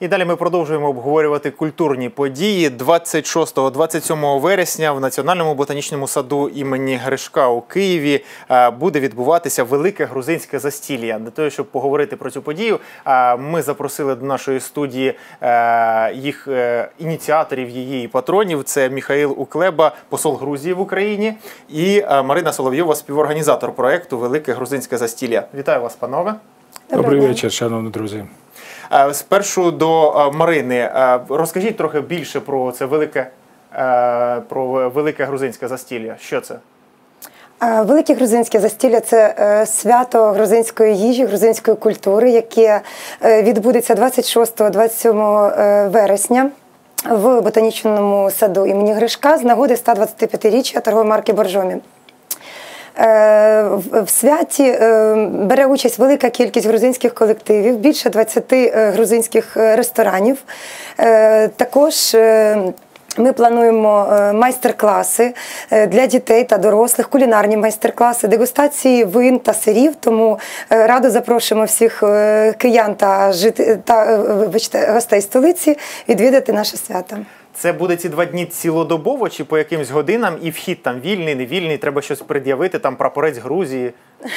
І далі ми продовжуємо обговорювати культурні події 26-27 вересня в Національному ботанічному саду імені Гришка у Києві е, буде відбуватися велике грузинське застілля. Для того, щоб поговорити про цю подію, е, ми запросили до нашої студії е, їх ініціаторів, її і патронів. Це Міхаїл Уклеба, посол Грузії в Україні, і Марина Соловйова, співорганізатор проекту Велике грузинське застілля. Вітаю вас, панове. Добрий вечір, шановні друзі. Е, Спершу до е, Марини. Е, Розкажіть трохи більше про це велике, про велике грузинське застілля. Що це? Велике грузинське застілля це свято грузинської їжі, грузинської культури, яке відбудеться 26-27 е, вересня. В ботанічному саду імені Гришка з нагоди 125-річчя торгової марки Боржомі. Е, В святі е, бере участь велика кількість грузинських колективів, більше 20 е, грузинських ресторанів. Також ми плануємо майстер-класи для дітей та дорослих, кулінарні майстер-класи, дегустації вин та сирів. Тому радо запрошуємо всіх киян та жити та вибачте, гостей столиці відвідати наше свято. Це буде ці два дні цілодобово чи по якимсь годинам, і вхід там вільний, невільний, треба щось пред'явити, там прапорець Грузії.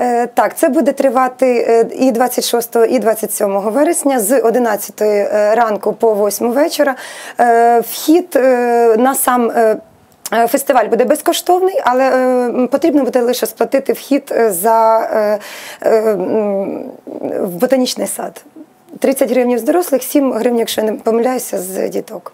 Е, Так, це буде тривати е, і 26, і 27 вересня з 11 е, ранку по 8 вечора. Вхід на сам фестиваль буде безкоштовний, але потрібно буде лише сплатити вхід за ботанічний сад. 30 гривень з дорослих, 7 гривень, якщо я не помиляюся, з діток.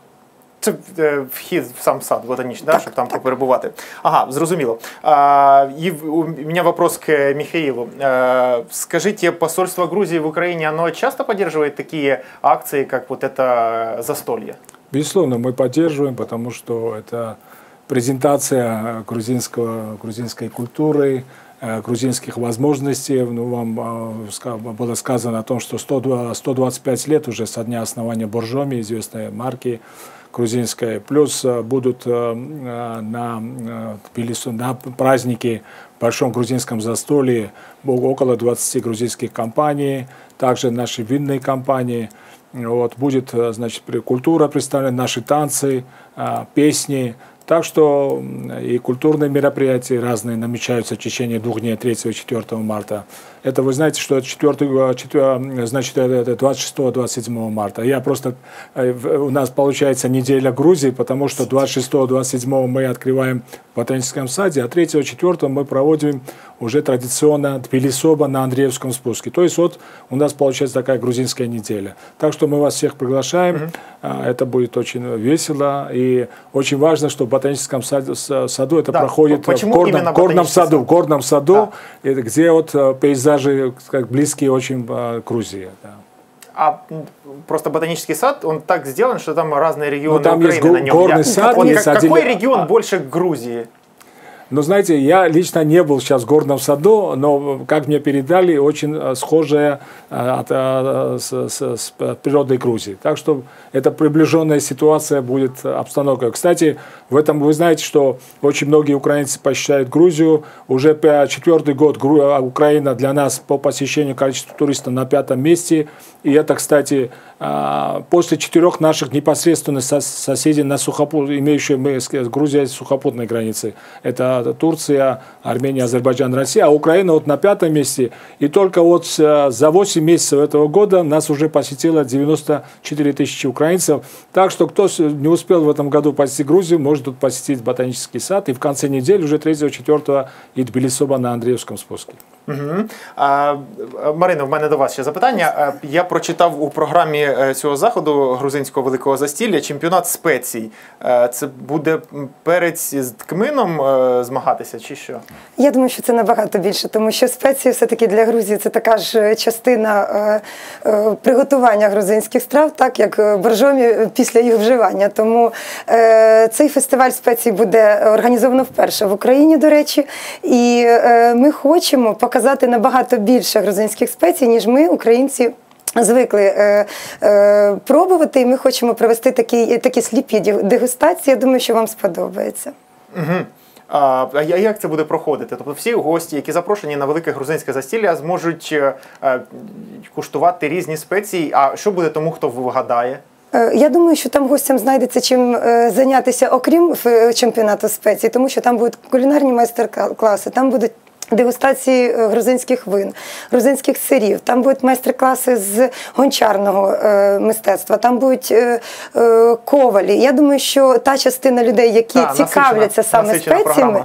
Це е, вхід в сам сад ботанічний, да, Так, щоб там так. поперебувати. Ага, зрозуміло. А, и в- у меня вопрос к Михаилу. А, скажите, посольство Грузии в Украине, оно часто поддерживает такие акции, как вот это застолье? Безусловно, мы поддерживаем, потому что это презентация э, грузинского, грузинской культуры, э, грузинских возможностей. Ну, вам э, было сказано о том, что 102 125 лет уже со дня основания Боржоми, известной марки грузинской. Плюс э, будут э, э, на, э, на праздники в Большом грузинском застолье около 20 грузинских компаний, также наши винные компании. Вот, будет, э, значит, культура представлена, наши танцы, песни. Так что и культурные мероприятия разные намечаются в течение двух дней, 3 и 4 марта. Это вы знаете, что это 4, 4, значит, это 26-27 марта. Я просто, э, у нас получается неделя Грузии, потому что 26-27 мы открываем в ботаническом саде, а 3-4 мы проводим уже традиционно Тбилисоба на Андреевском спуске. То есть вот у нас получается такая грузинская неделя. Так что мы вас всех приглашаем. А, Это будет очень весело. И очень важно, что в ботаническом саду, саду это Да, проходит в горном, горном саду. сад? В горном саду, Да. где вот э, пейзажи как близкие очень к Грузии. да. А просто ботанический сад, он так сделан, что там разные регионы Ну, там Украины есть на нем. горный сад, вот есть как- какой отдельно- регион а- больше к Грузии? Но знаете, я лично не был сейчас в горном саду, но, как мне передали, очень э, схожая э, от, э, с, с- с природой Грузии. Так что это приближенная ситуация будет обстановка. Кстати, в этом вы знаете, что очень многие украинцы посещают Грузию. Уже четвертый год Украина для нас по посещению количества туристов на пятом месте. И это, кстати, после четырех наших непосредственных сос- соседей на сухопут, имеющие мы с Грузией сухопутной границы. Это Турция, Армения, Азербайджан, Россия. А Украина вот на пятом месте. И только вот э, за 8 месяцев этого года нас уже посетило 94 тысячи украинцев. Так что кто с- не успел в этом году посетить Грузию, может тут посетить ботанический сад. И в конце недели уже 3-4 и Тбилисоба на Андреевском спуске. Угу. А, Марина, в мене до вас ще запитання. А, Я прочитав у програмі е, цього заходу грузинського великого застілля чемпіонат спецій. Е, Це буде м, перець з ткмином е, змагатися, чи що? Я думаю, що це набагато більше, тому що спеції все-таки для Грузії це така ж частина е, е, приготування грузинських страв, так як е, боржомі після їх вживання. Тому е, цей фестиваль спецій буде організовано вперше в Україні, до речі, і е, ми хочемо показати набагато більше грузинських спецій, ніж ми, українці. Звикли е, е, пробувати, і ми хочемо провести такі, такі сліпі дегустації. Я думаю, що вам сподобається. Угу. А як це буде проходити? Тобто всі гості, які запрошені на велике грузинське застілля, зможуть е, е, куштувати різні спеції. А що буде тому, хто вгадає? Е, Я думаю, що там гостям знайдеться чим зайнятися, окрім чемпіонату спецій, тому що там будуть кулінарні майстер-класи, там будуть. Дегустації е, грузинських вин, грузинських сирів, там будуть майстер-класи з гончарного е, мистецтва, там будуть е, е, ковалі. Я думаю, що та частина людей, які насичена- цікавляться саме насичена спеціями, програма.